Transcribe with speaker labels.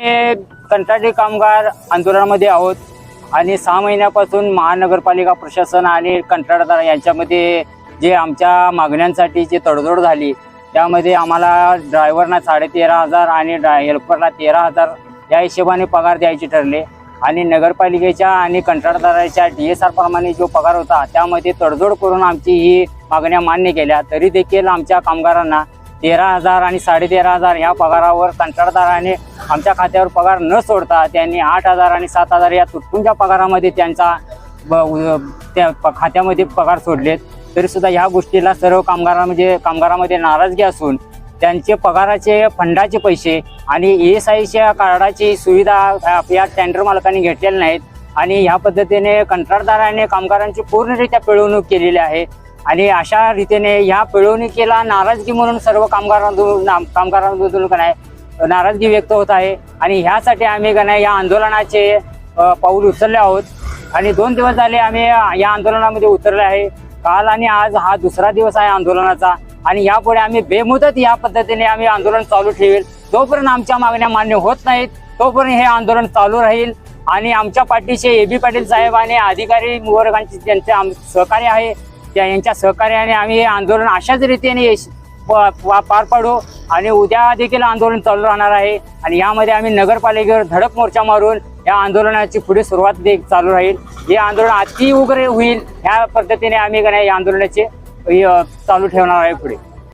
Speaker 1: हे कंत्राटी कामगार आंदोलनामध्ये आहोत. आणि सहा महिन्यापासून महानगरपालिका प्रशासन आणि कंत्राटदार यांच्यामध्ये जे आमच्या मागण्यांसाठी जी तडजोड झाली त्यामध्ये आम्हाला ड्रायव्हरना साडेतेरा हजार आणि ड्राय हेल्परला तेरा हजार या हिशोबाने पगार द्यायचे ठरले. आणि नगरपालिकेच्या आणि कंत्राटदाराच्या डी एस आर प्रमाणे जो पगार होता त्यामध्ये तडजोड करून आमची ही मागण्या मान्य केल्या. तरी देखील आमच्या कामगारांना तेरा हजार आणि साडेतेरा हजार या पगारावर कंत्राटदाराने आमच्या खात्यावर पगार न सोडता त्यांनी आठ हजार आणि सात हजार या तुटपुंच्या पगारामध्ये त्यांचा ब- त्या प- खात्यामध्ये पगार सोडलेत. तरीसुद्धा ह्या गोष्टीला सर्व कामगारा म्हणजे कामगारामध्ये नाराजगी असून त्यांचे पगाराचे फंडाचे पैसे आणि एस आयच्या कार्डाची सुविधा या टेंडर मालकांनी घेतलेल्या नाहीत. आणि ह्या पद्धतीने कंत्राटदाराने कामगारांची पूर्णरित्या पिळवणूक केलेली आहे. आणि अशा रीतीने ह्या पिळवणुकीला नाराजगी म्हणून सर्व कामगारांमधून कामगारांमधून का नाही नाराजगी व्यक्त होत आहे. आणि ह्यासाठी आम्ही का नाही या आंदोलनाचे पाऊल उचलले आहोत. आणि दोन दिवस झाले आम्ही या आंदोलनामध्ये उतरले आहे. काल आणि आज हा दुसरा दिवस आहे आंदोलनाचा. आणि यापुढे आम्ही बेमुदत या पद्धतीने आम्ही आंदोलन चालू ठेवेल. जोपर्यंत आमच्या मागण्या मान्य होत नाहीत तोपर्यंत हे आंदोलन चालू राहील. आणि आमच्या पाठीचे ए बी पाटील साहेब आणि अधिकारी वर्गांचे ज्यांचे आम सहकार्य आहे. त्या यांच्या सहकार्याने आम्ही हे आंदोलन अशाच रीतीने यश- प- प- पार पाडू आणि उद्या देखील आंदोलन चालू राहणार आहे. आणि यामध्ये आम्ही नगरपालिकेवर धडक मोर्चा मारून या आंदोलनाची पुढे सुरुवात दे चालू राहील. हे आंदोलन अति उग्र होईल ह्या पद्धतीने आम्ही का या आंदोलनाचे चालू ठेवणार आहे पुढे.